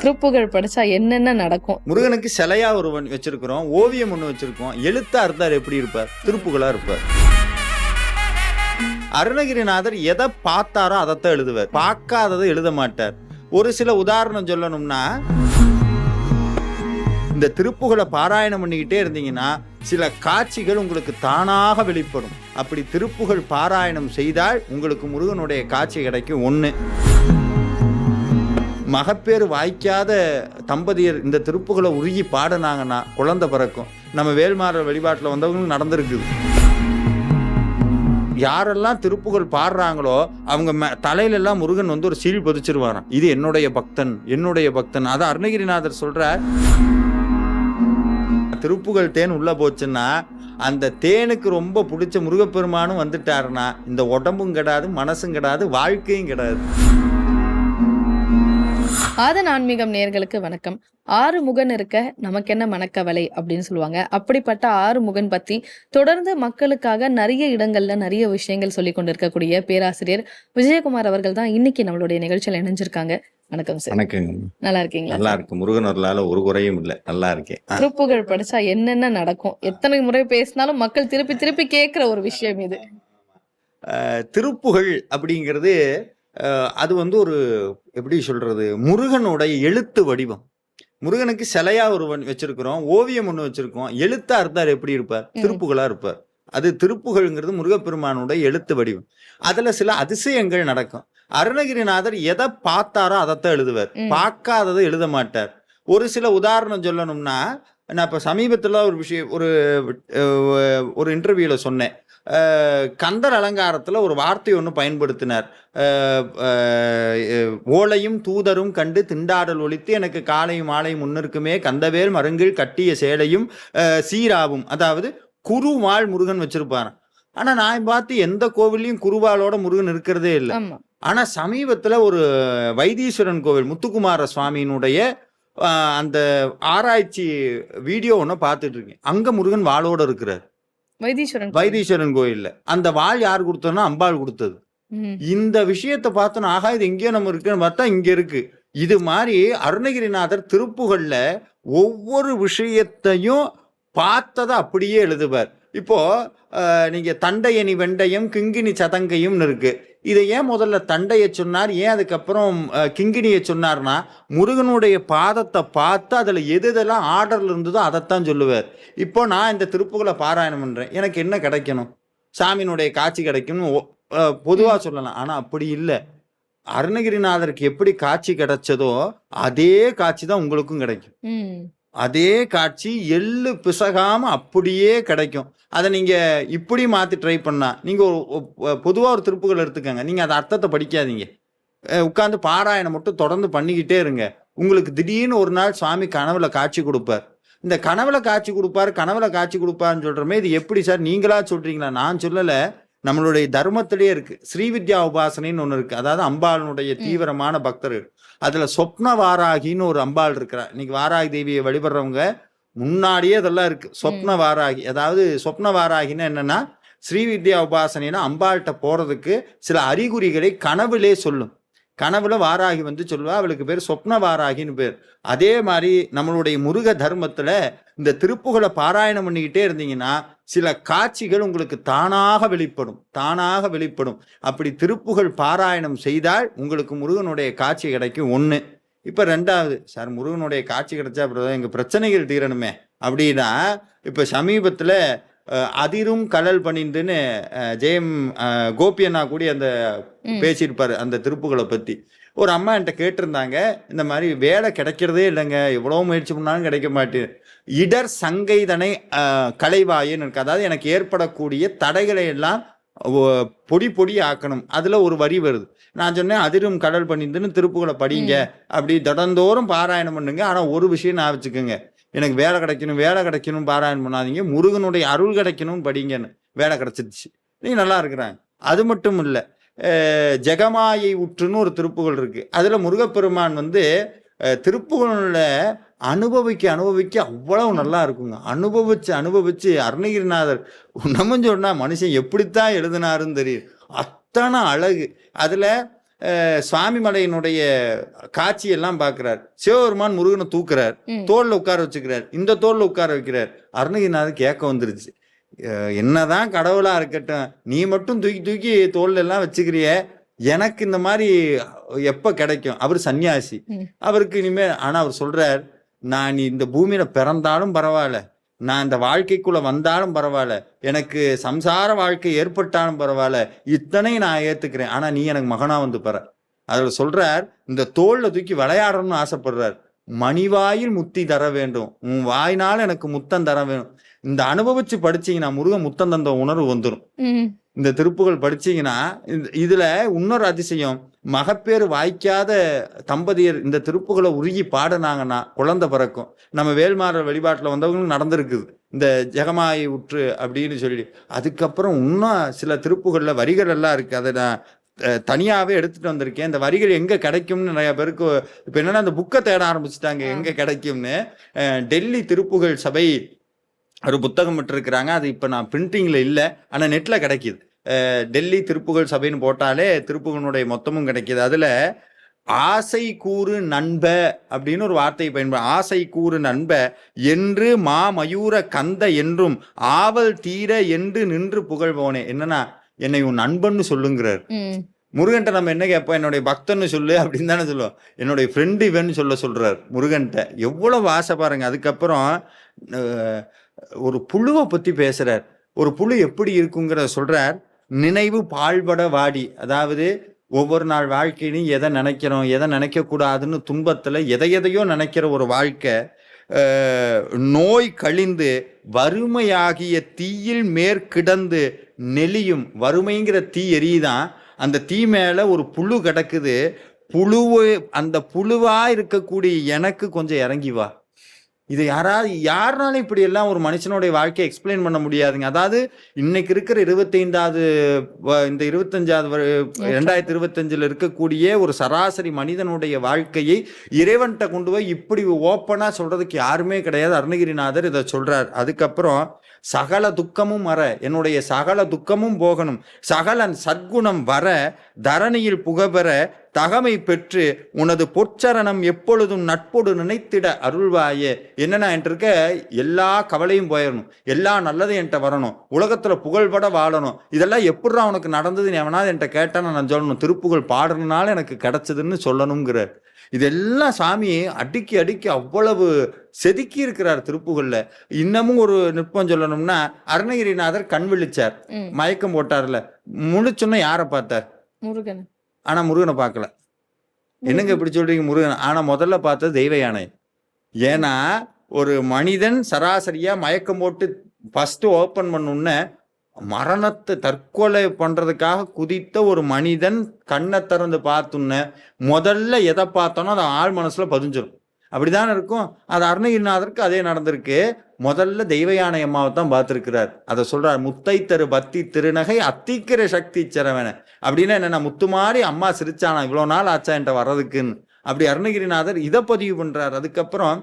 திருப்புகழ் படிச்சா என்னென்ன நடக்கும்? முருகனுக்கு சிலையா ஒருவன் வச்சிருக்கிறோம் ஓவியம் ஒன்று வச்சிருக்கோம். எழுத்தா இருந்தார் எப்படி இருப்பார்? திருப்புகளா இருப்பார். அருணகிரிநாதர் எதை பார்த்தாரோ அதைத்தான் எழுதுவார். பார்க்காததை எழுத மாட்டார். ஒரு சில உதாரணம் சொல்லணும்னா இந்த திருப்புகளை பாராயணம் பண்ணிக்கிட்டே இருந்தீங்கன்னா சில காட்சிகள் உங்களுக்கு தானாக வெளிப்படும். அப்படி திருப்புகள் பாராயணம் செய்தால் உங்களுக்கு முருகனுடைய காட்சி கிடைக்கும். ஒன்று மகப்பேறு வாய்க்காத தம்பதியர் இந்த திருப்புகளை உருகி பாடினாங்கன்னா குழந்தை பிறக்கும். நம்ம வேல்மாற வழிபாட்டில் வந்தவங்களுக்கு நடந்திருக்குது. யாரெல்லாம் திருப்புகள் பாடுறாங்களோ அவங்க தலையிலெல்லாம் முருகன் வந்து ஒரு சீல் பதிச்சிருவாராம். இது என்னுடைய பக்தன் என்னுடைய பக்தன். அதை அருணகிரிநாதர் சொல்கிறார் திருப்புகள் தேன் உள்ளே போச்சுன்னா அந்த தேனுக்கு ரொம்ப பிடிச்ச முருகப்பெருமானும் வந்துட்டாருன்னா இந்த உடம்பும் கிடாது மனசும் கிடாது வாழ்க்கையும் கிடாது. ஆதன் ஆன்மீகம் நேர்களுக்கு வணக்கம். ஆறு முகன் இருக்க நமக்கு என்ன மனக்கவலை அப்படின்னு சொல்லுவாங்க. அப்படிப்பட்ட ஆறு முகன் பத்தி தொடர்ந்து மக்களுக்காக நிறைய இடங்கள்ல நிறைய விஷயங்கள் சொல்லி கொண்டிருக்கக்கூடிய பேராசிரியர் விஜயகுமார் அவர்கள் தான் இன்னைக்கு நம்மளுடைய நிகழ்ச்சியில் இணைஞ்சிருக்காங்க. வணக்கம் சார். வணக்கங்க. நல்லா இருக்கீங்களா? நல்லா இருக்கு. முருகன் அருளால ஒரு குறையும் இல்லை. நல்லா இருக்கேன் திருப்புகழ் படிச்சா என்னென்ன நடக்கும்? எத்தனை முறை பேசினாலும் மக்கள் திருப்பி திருப்பி கேட்கிற ஒரு விஷயம் இது. திருப்புகழ் அப்படிங்கிறது அது வந்து ஒரு எப்படி சொல்றது முருகனுடைய எழுத்து வடிவம். முருகனுக்கு சிலையா ஒரு வச்சிருக்கிறோம் ஓவியம் ஒன்று வச்சிருக்கோம். எழுத்தா இருந்தார் எப்படி இருப்பார். திருப்புகளா இருப்பார். அது திருப்புகழ்ங்கிறது முருகப்பெருமானுடைய எழுத்து வடிவம். அதுல சில அதிசயங்கள் நடக்கும். அருணகிரிநாதர் எதை பார்த்தாரோ அதைத்தான் எழுதுவார். பார்க்காததை எழுத மாட்டார். ஒரு சில உதாரணம் சொல்லணும்னா நான் இப்போ சமீபத்தில் ஒரு விஷயம் ஒரு ஒரு இன்டர்வியூவில் சொன்னேன். கந்தர் அலங்காரத்தில் ஒரு வார்த்தை ஒன்று பயன்படுத்தினார். ஓலையும் தூதரும் கண்டு திண்டாடல் ஒழித்து எனக்கு காலையும் மாலையும் முன்னிருக்குமே கந்தவேல் மருங்கில் கட்டிய சேலையும் சீராவும் அதாவது குருவாள் முருகன் வச்சிருப்பாராம். ஆனா நான் பார்த்து எந்த கோவில்லையும் குருவாளோட முருகன் இருக்கிறதே இல்லை. ஆமா. ஆனா சமீபத்துல ஒரு வைத்தீஸ்வரன் கோவில் முத்துக்குமார சுவாமியினுடைய அந்த ஆராய்ச்சி வீடியோ ஒன்று பார்த்துட்டு இருக்கேன். அங்க முருகன் வாளோட இருக்கிறார். வைத்தீஸ்வரன் வைத்தீஸ்வரன் கோயில்ல. அந்த வாள் யார் கொடுத்ததுன்னா அம்பாள் கொடுத்தது. இந்த விஷயத்தை பார்த்தோன்னா ஆகா இது எங்கேயோ நம்ம இருக்குன்னு பார்த்தா இங்க இருக்கு. இது மாதிரி அருணகிரிநாதர் திருப்புகள்ல ஒவ்வொரு விஷயத்தையும் பார்த்ததை அப்படியே எழுதுவார். இப்போ நீங்க தண்டையணி வெண்டையும் கிங்கினி சதங்கையும்னு இருக்கு. இதை ஏன் முதல்ல தண்டையை சொன்னார்? ஏன் அதுக்கப்புறம் கிங்கிணியை கிங்கினியை சொன்னார்னா முருகனுடைய பாதத்தை பார்த்து அதில் எது எதெல்லாம் ஆர்டரில் இருந்ததோ அதைத்தான் சொல்லுவார். இப்போ நான் இந்த திருப்புகளை பாராயணம் பண்ணுறேன் எனக்கு என்ன கிடைக்கணும்? சாமியினுடைய காட்சி கிடைக்கும்னு பொதுவாக சொல்லலாம். ஆனால் அப்படி இல்லை. அருணகிரிநாதருக்கு எப்படி காட்சி கிடைச்சதோ அதே காட்சி தான் உங்களுக்கும் கிடைக்கும். அதே காட்சி எள்ளு பிசகாம அப்படியே கிடைக்கும். அதை நீங்க இப்படி மாத்தி ட்ரை பண்ணா நீங்க ஒரு பொதுவாக ஒரு திருப்புகள் எடுத்துக்கங்க. நீங்க அந்த அர்த்தத்தை படிக்காதீங்க. உட்காந்து பாராயணம் மட்டும் தொடர்ந்து பண்ணிக்கிட்டே இருங்க. உங்களுக்கு திடீர்னு ஒரு நாள் சுவாமி கனவுல காட்சி கொடுப்பார். இந்த கனவுல காட்சி கொடுப்பாரு கனவுல காட்சி கொடுப்பாருன்னு சொல்றமே இது எப்படி சார்? நீங்களா சொல்றீங்களா? நான் சொல்லல. நம்மளுடைய தர்மத்திலேயே இருக்கு. ஸ்ரீவித்யா உபாசனைன்னு ஒன்று இருக்கு. அதாவது அம்பாளுடைய தீவிரமான பக்தர்கள். அதுல சொப்ன வாராகின்னு ஒரு அம்பாள் இருக்கிறா. இன்னைக்கு வாராகி தேவியை வழிபடுறவங்க முன்னாடியே அதெல்லாம் இருக்கு. சொப்ன வாராகி. அதாவது சொப்ன வாராகின்னா என்னன்னா ஸ்ரீவித்யா உபாசனைனா அம்பாள்கிட்ட போறதுக்கு சில அறிகுறிகளை கனவுலே சொல்லும். கனவுல வாராகி வந்து சொல்லுவா அவளுக்கு பேர் சொப்ன வாராகின்னு பேர். அதே மாதிரி நம்மளுடைய முருக தர்மத்துல இந்த திருப்புகளை பாராயணம் பண்ணிக்கிட்டே இருந்தீங்கன்னா சில காட்சிகள் உங்களுக்கு தானாக வெளிப்படும் தானாக வெளிப்படும். அப்படி திருப்புகள் பாராயணம் செய்தால் உங்களுக்கு முருகனுடைய காட்சி கிடைக்கும். ஒன்று இப்போ ரெண்டாவது சார் முருகனுடைய காட்சி கிடைச்சா அப்புறம் எங்கள் பிரச்சனைகள் தீரணுமே. அப்படின்னா இப்போ சமீபத்தில் அதிரும் கடல் பணிந்துன்னு ஜெயம் அஹ், கோபி அண்ணா கூடி அந்த. பேசியிருப்பாரு அந்த திருப்புகளை பற்றி ஒரு அம்மா என்கிட்ட கேட்டிருந்தாங்க இந்த மாதிரி வேலை கிடைக்கிறதே இல்லைங்க எவ்வளோ முயற்சி பண்ணாலும் கிடைக்க மாட்டேன். இடர் சங்கைதனை அஹ், களைவாயின்னு இருக்கு. அதாவது எனக்கு ஏற்படக்கூடிய தடைகளை எல்லாம் பொடி பொடி ஆக்கணும். அதுல ஒரு வரி வருது. நான் சொன்னேன் அதிரும் கடல் பணிந்துன்னு திருப்புகளை படிங்க. அப்படி தினந்தோறும் பாராயணம் பண்ணுங்க. ஆனா ஒரு விஷயம் நான் வச்சுக்கோங்க. எனக்கு வேலை கிடைக்கணும் வேலை கிடைக்கணும் பாராயணம் பண்ணாதீங்க. முருகனுடைய அருள் கிடைக்கணும் படிங்கன்னு வேலை கிடைச்சிருச்சு. நீ நல்லா இருக்கிறாங்க அது மட்டும் இல்லை ஜெகமாயை உற்றுன்னு ஒரு திருப்புகள் இருக்கு. அதில் முருகப்பெருமான் வந்து திருப்புகளில் அனுபவிக்க அனுபவிக்க அவ்வளவு நல்லா இருக்குங்க. அனுபவிச்சு அனுபவிச்சு அருணகிரிநாதர் நம்ம சொன்னால் மனுஷன் எப்படித்தான் எழுதினாருன்னு தெரியும். அத்தனை அழகு. அதில் சுவாமிமலையினுடைய காட்சியெல்லாம் பார்க்கிறார். சிவபெருமான் முருகனை தூக்குறார். தோல்ல உட்கார வச்சுக்கிறார். இந்த தோல்ல உட்கார வைக்கிறார். அருணகிரிநாதர் கேட்க வந்துருச்சு. என்னதான் கடவுளா இருக்கட்டும் நீ மட்டும் தூக்கி தூக்கி தோல்ல எல்லாம் வச்சுக்கிறிய. எனக்கு இந்த மாதிரி எப்ப கிடைக்கும்? அவர் சன்னியாசி. அவருக்கு இனிமே ஆனா அவர் சொல்றார் நான் இந்த பூமியில பிறந்தாலும் பரவாயில்ல. நான் இந்த வாழ்க்கைக்குள்ள வந்தாலும் பரவாயில்ல. எனக்கு சம்சார வாழ்க்கை ஏற்பட்டாலும் பரவாயில்ல. இத்தனை நான் ஏத்துக்கிறேன். ஆனா நீ எனக்கு மகனா வந்து பெற அதில் சொல்றார் இந்த தோல்ல தூக்கி விளையாடணும்னு ஆசைப்படுறார். மணிவாயில் முத்தி தர வேண்டும். உன் வாயினால் எனக்கு முத்தம் தர வேணும் இந்த அனுபவிச்சு படிச்சீங்கன்னா முருகன் முத்தம் தந்த உணர்வு வந்துடும். இந்த திருப்புகள் படிச்சீங்கன்னா இதுல இன்னொரு அதிசயம் மகப்பேறு வாய்க்காத தம்பதியர் இந்த திருப்புகளை உருகி பாடினாங்கன்னா குழந்தை பிறக்கும். நம்ம வேல்மாறல் வழிபாட்டில் வந்தவங்களும் நடந்திருக்குது. இந்த ஜெகமாயை உற்று அப்படின்னு சொல்லி. அதுக்கப்புறம் இன்னும் சில திருப்புகளில் வரிகள் எல்லாம் இருக்கு. அதை நான் அஹ், தனியாவே எடுத்துட்டு வந்திருக்கேன். இந்த வரிகள் எங்க கிடைக்கும்னு நிறைய பேருக்கு இப்ப என்னன்னா அந்த புக்கை தேட ஆரம்பிச்சுட்டாங்க. எங்க கிடைக்கும்னு டெல்லி திருப்புகழ் சபை ஒரு புத்தகம் விட்டுருக்குறாங்க. அது இப்போ நான் பிரிண்டிங்கில் இல்லை. ஆனால் நெட்டில் கிடைக்கிது. டெல்லி திருப்புகழ் சபைன்னு போட்டாலே திருப்புகனுடைய மொத்தமும் கிடைக்கிது. அதில் ஆசை கூறு நண்ப அப்படின்னு ஒரு வார்த்தையை பயன்படு ஆசை கூறு நண்ப என்று மா மயூர கந்த என்றும் ஆவல் தீர என்று நின்று புகழ்பவனே. என்னன்னா என்னை உன் நண்பன்னு சொல்லுங்கிறார். முருகன்ட்ட நம்ம என்ன கேட்போம்? என்னுடைய பக்தன்னு சொல்லு அப்படின்னு தானே சொல்லுவோம். என்னுடைய ஃப்ரெண்டு இவன்னு சொல்ல சொல்றார் முருகன்ட்ட. எவ்வளவு ஆசை பாருங்க. அதுக்கப்புறம் ஒரு புழுவை பற்றி பேசுகிறார் ஒரு புழு எப்படி இருக்குங்கிறத சொல்கிறார் நினைவு பாழ்பட வாடி. அதாவது ஒவ்வொரு நாள் வாழ்க்கையிலும் எதை நினைக்கிறோம் எதை நினைக்கக்கூடாதுன்னு துன்பத்தில் எதை எதையோ நினைக்கிற ஒரு வாழ்க்கை நோய் கழிந்து வறுமையாகிய தீயில் மேற்கிடந்து நெளியும். வறுமைங்கிற தீ எரியுதான். அந்த தீ மேலே ஒரு புழு கிடக்குது. புழுவு அந்த புழுவாக இருக்கக்கூடிய எனக்கு கொஞ்சம் இறங்கி வா. இது யாராவது யாருனாலும் இப்படி எல்லாம் ஒரு மனுஷனுடைய வாழ்க்கையை எக்ஸ்பிளைன் பண்ண முடியாதுங்க. அதாவது இன்னைக்கு இருக்கிற இருபத்தைந்தாவது இந்த இருபத்தஞ்சாவது ரெண்டாயிரத்தி இருபத்தஞ்சுல இருக்கக்கூடிய ஒரு சராசரி மனிதனுடைய வாழ்க்கையை இறைவன்கிட்ட கொண்டு போய் இப்படி ஓப்பனா சொல்றதுக்கு யாருமே கிடையாது. அருணகிரிநாதர் இதை சொல்றார். அதுக்கப்புறம் சகல துக்கமும் வர என்னுடைய சகல துக்கமும் போகணும். சகல சத்குணம் வர தரணியில் புகபெற தகமை பெற்று உனது பொற்சரணம் எப்பொழுதும் நட்போடு நினைத்திட அருள்வாயே. என்னன்னா இருக்க எல்லா கவலையும் போயிடணும் எல்லா நல்லதும் என்கிட்ட வரணும். உலகத்துல புகழ்பட வாழணும். இதெல்லாம் எப்படிடா உனக்கு நடந்ததுன்னு எவனாவது என்கிட்ட கேட்டான்னு நான் சொல்லணும். திருப்புகழ் பாடுறதுனால எனக்கு கிடைச்சதுன்னு சொல்லணுங்கிறார். இதெல்லாம் சாமி அடுக்கி அடுக்கி அவ்வளவு செதுக்கி இருக்கிறார் திருப்புகள்ல. இன்னமும் ஒரு நுட்பம் சொல்லணும்னா அருணகிரிநாதர் கண் விழிச்சார். மயக்கம் போட்டார்ல. முழிச்சொன்ன யாரை பார்த்தார்? முருகன். ஆனால் முருகனை பார்க்கல. என்னங்க இப்படி சொல்றீங்க முருகன்? ஆனால் முதல்ல பார்த்தது தெய்வ யானை. ஏன்னா ஒரு மனிதன் சராசரியாக மயக்கம் போட்டு ஃபஸ்ட்டு ஓப்பன் பண்ணுன்னு மரணத்தை தற்கொலை பண்ணுறதுக்காக குதித்த ஒரு மனிதன் கண்ணை திறந்து பார்த்துன்னு முதல்ல எதை பார்த்தோனோ அது ஆள் மனசில் பதிஞ்சிடும் அப்படிதானே இருக்கும்? அது அருணகிரிநாதருக்கு அதே நடந்திருக்கு. முதல்ல தெய்வ யானை அம்மாவை தான் பார்த்துருக்கிறார். அதை சொல்றார் முத்தை தரு பக்தி திருநகை அத்திக்கிற சக்தி சிறவன அப்படின்னா என்ன முத்து மாதிரி அம்மா சிரிச்சானா இவ்வளோ நாள் ஆச்சா என்கிட்ட வர்றதுக்குன்னு. அப்படி அருணகிரிநாதர் இதை பதிவு பண்ணுறார் அதுக்கப்புறம்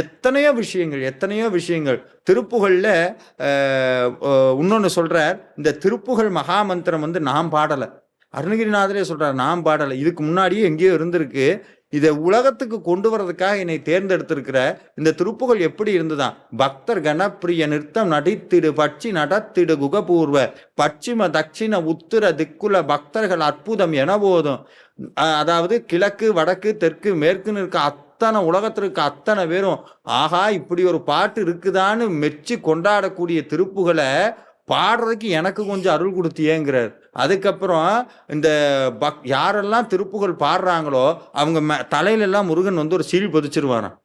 எத்தனையோ விஷயங்கள் எத்தனையோ விஷயங்கள். திருப்புகளில் இன்னொன்று சொல்கிறார் இந்த திருப்புகழ் மகாமந்திரம் வந்து நாம் பாடலை. அருணகிரிநாதரே சொல்கிறார் நாம் பாடலை. இதுக்கு முன்னாடியே எங்கேயோ இருந்திருக்கு. இதை உலகத்துக்கு கொண்டு வர்றதுக்காக என்னை தேர்ந்தெடுத்திருக்கிற இந்த திருப்புகள் எப்படி இருந்துதான் பக்தர் கணப்பிரிய நிறுத்தம் நடித்திடு பட்சி நடத்திடு குகபூர்வ பச்சிம தட்சிண உத்திர திக்குல பக்தர்கள் அற்புதம் என போதும். அதாவது கிழக்கு வடக்கு தெற்கு மேற்குன்னு இருக்க அத்தனை உலகத்திற்கு அத்தனை பேரும் ஆகா இப்படி ஒரு பாட்டு இருக்குதான்னு மெச்சு கொண்டாடக்கூடிய திருப்புகளை பாடுறதுக்கு எனக்கு கொஞ்சம் அருள் கொடுத்தியேங்கிறார். அதுக்கப்புறம் இந்த பக் யாரெல்லாம் திருப்புகள் பாடுறாங்களோ அவங்க மே தலையில எல்லாம் முருகன் வந்து ஒரு சீல் பதிச்சிருவாராம்.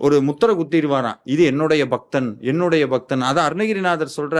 ஒரு முத்திரை குத்திடுவாராம் இது என்னுடைய பக்தன் என்னுடைய பக்தன். அதை அருணகிரிநாதர் சொல்ற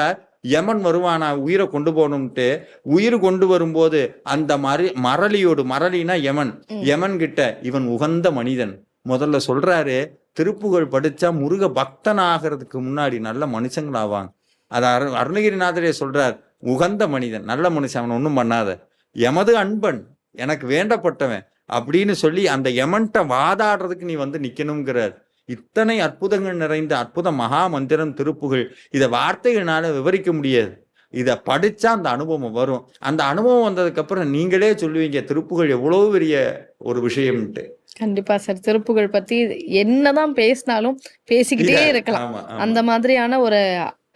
யமன் வருவானா உயிரை கொண்டு போகணும்ட்டு. உயிர் கொண்டு வரும்போது அந்த மரி மரளியோடு மரளினா யமன். யமன் கிட்ட இவன் உகந்த மனிதன். முதல்ல சொல்றாரு திருப்புகழ் படிச்சா முருக பக்தன் ஆகிறதுக்கு முன்னாடி நல்ல மனுஷங்களாவாங்க. அது அரு அருணகிரிநாதரே சொல்றார் உகந்த மனிதன் நல்ல மனுஷன் அவன் ஒன்றும் பண்ணாத. எமது அன்பன் எனக்கு வேண்டப்பட்டவன் அப்படின்னு சொல்லி அந்த எமன்ட்ட வாதாடுறதுக்கு நீ வந்து நிக்கணுங்கிறார் இத்தனை அற்புதங்கள் நிறைந்த அற்புத மகா மந்திரம் திருப்புகழ் இதை வார்த்தைகளால விவரிக்க முடியாது. இதை படிச்சா அந்த அனுபவம் வரும். அந்த அனுபவம் வந்ததுக்கு அப்புறம் நீங்களே சொல்லுவீங்க திருப்புகழ் எவ்வளவு பெரிய ஒரு விஷயம்ட்டு கண்டிப்பா சார். திருப்புகழ் பத்தி என்னதான் பேசினாலும் பேசிக்கிட்டே இருக்கலாம். அந்த மாதிரியான ஒரு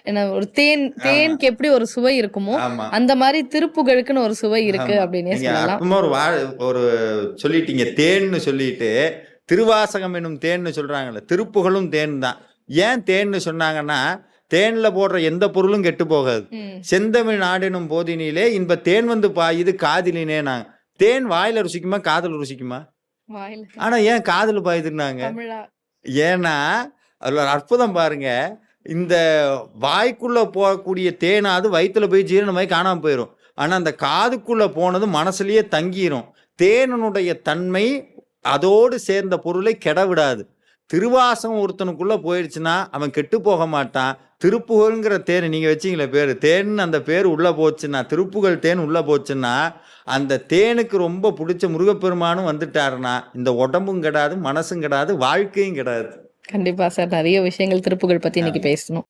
என்ன ஒரு தேன் தேனுக்கு எப்படி ஒரு சுவை இருக்குமோ அந்த மாதிரி திருப்புகழுக்குன்னு ஒரு சுவை இருக்கு. அப்படின்னே சொல்லலாம். ஒரு ஒரு சொல்லிட்டீங்க தேன்னு சொல்லிட்டு திருவாசகம் என்னும் தேன்னு சொல்றாங்கல்ல திருப்புகழும் தேன் தான். ஏன் தேன்னு சொன்னாங்கன்னா தேன்ல போடுற எந்த பொருளும் கெட்டு போகாது. செந்தமிழ் நாடெனும் போதினிலே இன்ப தேன் வந்து பாயுது காதிலினே நாங்க. தேன் வாயில ருசிக்குமா காதுல ருசிக்குமா? வாயில. ஆனா ஏன் காதுல பாயுதுன்னாங்க? ஏன்னா அதுல ஒரு அற்புதம் பாருங்க. இந்த வாய்க்குள்ளே போகக்கூடிய தேனாவது வயிற்றுல போய் ஜீரணமாய் காணாம போயிடும் ஆனால் அந்த காதுக்குள்ளே போனது மனசுலேயே தங்கிரும். தேனனுடைய தன்மை அதோடு சேர்ந்த பொருளை கெட விடாது திருவாசம் ஒருத்தனுக்குள்ளே போயிடுச்சுன்னா அவன் கெட்டு போக மாட்டான். திருப்புகழ்ங்கிற தேன் நீங்கள் வச்சிங்களே பேர். தேன் அந்த பேர் உள்ளே போச்சுன்னா திருப்புகழ் தேன் உள்ளே போச்சுன்னா அந்த தேனுக்கு ரொம்ப பிடிச்ச முருகப்பெருமானும் வந்துட்டாருன்னா இந்த உடம்பும் கிடாது மனசும் கிடாது வாழ்க்கையும் கிடாது. கண்டிப்பா சார். நிறைய விஷயங்கள் திருப்புகழ் பத்தி இன்னைக்கு பேசணும்.